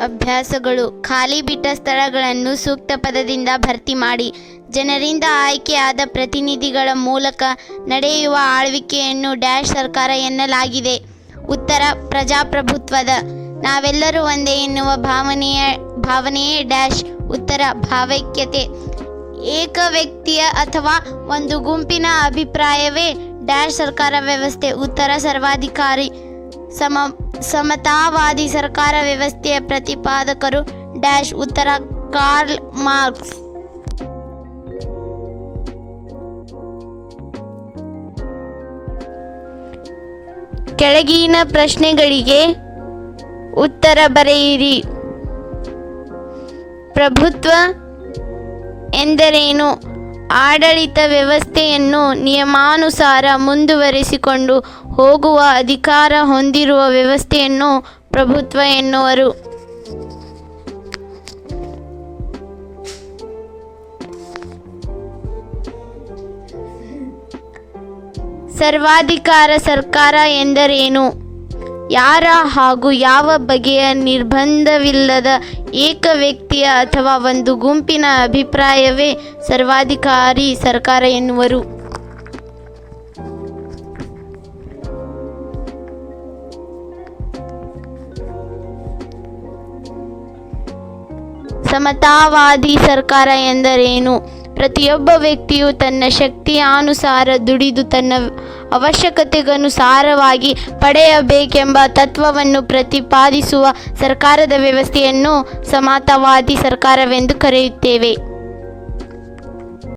ಅಭ್ಯಾಸಗಳು. ಖಾಲಿ ಬಿಟ್ಟ ಸ್ಥಳಗಳನ್ನು ಸೂಕ್ತ ಪದದಿಂದ ಭರ್ತಿ ಮಾಡಿ. ಜನರಿಂದ ಆಯ್ಕೆಯಾದ ಪ್ರತಿನಿಧಿಗಳ ಮೂಲಕ ನಡೆಯುವ ಆಳ್ವಿಕೆಯನ್ನು ಡ್ಯಾಶ್ ಸರ್ಕಾರ ಎನ್ನಲಾಗಿದೆ. ಉತ್ತರ ಪ್ರಜಾಪ್ರಭುತ್ವದ. ನಾವೆಲ್ಲರೂ ಒಂದೇ ಎನ್ನುವ ಭಾವನೆಯ, ಭಾವನೆಯೇ ಡ್ಯಾಶ್. ಉತ್ತರ ಭಾವೈಕ್ಯತೆ. ಏಕ ವ್ಯಕ್ತಿಯ ಅಥವಾ ಒಂದು ಗುಂಪಿನ ಅಭಿಪ್ರಾಯವೇ ಡ್ಯಾಶ್ ಸರ್ಕಾರ ವ್ಯವಸ್ಥೆ. ಉತ್ತರ ಸರ್ವಾಧಿಕಾರಿ, ಸಮ ಸಮತಾವಾದಿ ಸರ್ಕಾರ ವ್ಯವಸ್ಥೆಯ ಪ್ರತಿಪಾದಕರು ಡ್ಯಾಶ್ ಉತ್ತರ ಕಾರ್ಲ್ ಮಾರ್ಕ್ಸ್. ಕೆಳಗಿನ ಪ್ರಶ್ನೆಗಳಿಗೆ ಉತ್ತರ ಬರೆಯಿರಿ. ಪ್ರಭುತ್ವ ಎಂದರೇನು? ಆಡಳಿತ ವ್ಯವಸ್ಥೆಯನ್ನು ನಿಯಮಾನುಸಾರ ಮುಂದುವರಿಸಿಕೊಂಡು ಹೋಗುವ ಅಧಿಕಾರ ಹೊಂದಿರುವ ವ್ಯವಸ್ಥೆಯನ್ನು ಪ್ರಭುತ್ವ ಎನ್ನುವರು. ಸರ್ವಾಧಿಕಾರ ಸರ್ಕಾರ ಎಂದರೇನು? ಯಾರ ಹಾಗೂ ಯಾವ ಬಗೆಯ ನಿರ್ಬಂಧವಿಲ್ಲದ ಏಕ ವ್ಯಕ್ತಿಯ ಅಥವಾ ಒಂದು ಗುಂಪಿನ ಅಭಿಪ್ರಾಯವೇ ಸರ್ವಾಧಿಕಾರಿ ಸರ್ಕಾರ ಎನ್ನುವರು. ಸಮತಾವಾದಿ ಸರ್ಕಾರ ಎಂದರೇನು? ಪ್ರತಿಯೊಬ್ಬ ವ್ಯಕ್ತಿಯು ತನ್ನ ಶಕ್ತಿಯಾನುಸಾರ ದುಡಿದು ತನ್ನ ಅವಶ್ಯಕತೆಗನುಸಾರವಾಗಿ ಪಡೆಯಬೇಕೆಂಬ ತತ್ವವನ್ನು ಪ್ರತಿಪಾದಿಸುವ ಸರ್ಕಾರದ ವ್ಯವಸ್ಥೆಯನ್ನು ಸಮತಾವಾದಿ ಸರ್ಕಾರವೆಂದು ಕರೆಯುತ್ತೇವೆ.